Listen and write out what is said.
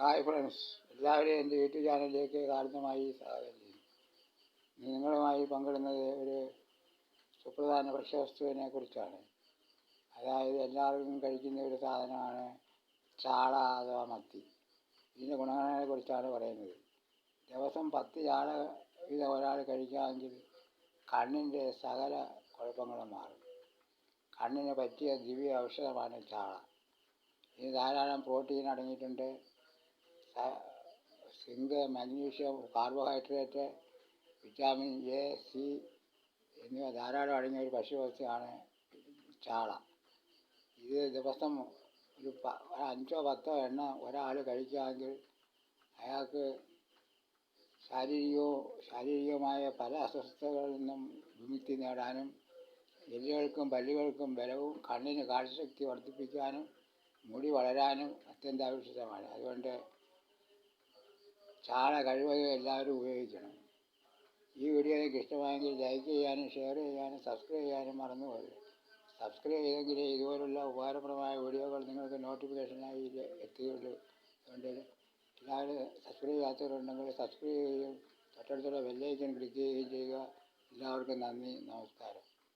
Hi friends എല്ലാവരെയും എന്റെ YouTube ചാനലിലേക്ക് കാരണമായി സ്വാഗതം ചെയ്യുന്നു. നിങ്ങളുമായി പങ്കിടുന്നത് ഒരു സുപ്രധാന ഭക്ഷ്യവസ്തുവിനെ കുറിച്ചാണ്. അതായത് എല്ലാവർക്കും കഴിക്കുന്ന ഒരു സാധനമാണ് ചാള അഥവാ മത്തി. ഇതിന്റെ ഗുണങ്ങളെ കുറിച്ചാണ് പറയുന്നത്. ദിവസം പത്ത് ചാള ഇത് ഒരാൾ കഴിക്കുകയാണെങ്കിൽ കണ്ണിന്റെ സകല കുഴപ്പങ്ങളും മാറും. കണ്ണിന് പറ്റിയ ദിവ്യ ഔഷധമാണ് ചാള. ഇത് ധാരാളം പ്രോട്ടീൻ അടങ്ങിയിട്ടുണ്ട്. Zinc magnesium carbohydrate vitamin A C എന്നിവ ധാരാളം അടങ്ങിയ ഒരു ഭക്ഷ്യവസ്തുവാണ് ചാള. ഇത് ദിവസം ഒരു അഞ്ചോ പത്തോ എണ്ണ ഒരാൾ കഴിക്കുകയാണെങ്കിൽ അയാൾക്ക് ശാരീരികവും ശാരീരികമായ പല അസ്വസ്ഥതകളിൽ നിന്നും വിമുക്തി നേടാനും എല്ലുകൾക്കും പല്ലുകൾക്കും ബലവും കണ്ണിന് കാഴ്ചശക്തി വർദ്ധിപ്പിക്കാനും മുടി വളരാനും അത്യന്താപേക്ഷിതമാണ്. അതുകൊണ്ട് ചാള കഴിവതും എല്ലാവരും ഉപയോഗിക്കണം. ഈ വീഡിയോ നിങ്ങൾക്ക് ഇഷ്ടമായെങ്കിൽ ലൈക്ക് ചെയ്യാനും ഷെയർ ചെയ്യാനും സബ്സ്ക്രൈബ് ചെയ്യാനും മറന്നു പോകരുത്. സബ്സ്ക്രൈബ് ചെയ്തെങ്കിലേ ഇതുപോലുള്ള ഉപകാരപ്രദമായ വീഡിയോകൾ നിങ്ങൾക്ക് നോട്ടിഫിക്കേഷനായി എത്തുകയുള്ളൂ അതുകൊണ്ട് എല്ലാവരും സബ്സ്ക്രൈബ് ചെയ്യാത്തവരുണ്ടെങ്കിൽ സബ്സ്ക്രൈബ് ചെയ്യുകയും തൊട്ടടുത്തുള്ള ബെല്ലൈക്കൻ ക്ലിക്ക് ചെയ്യുകയും ചെയ്യുക. എല്ലാവർക്കും നന്ദി നമസ്കാരം.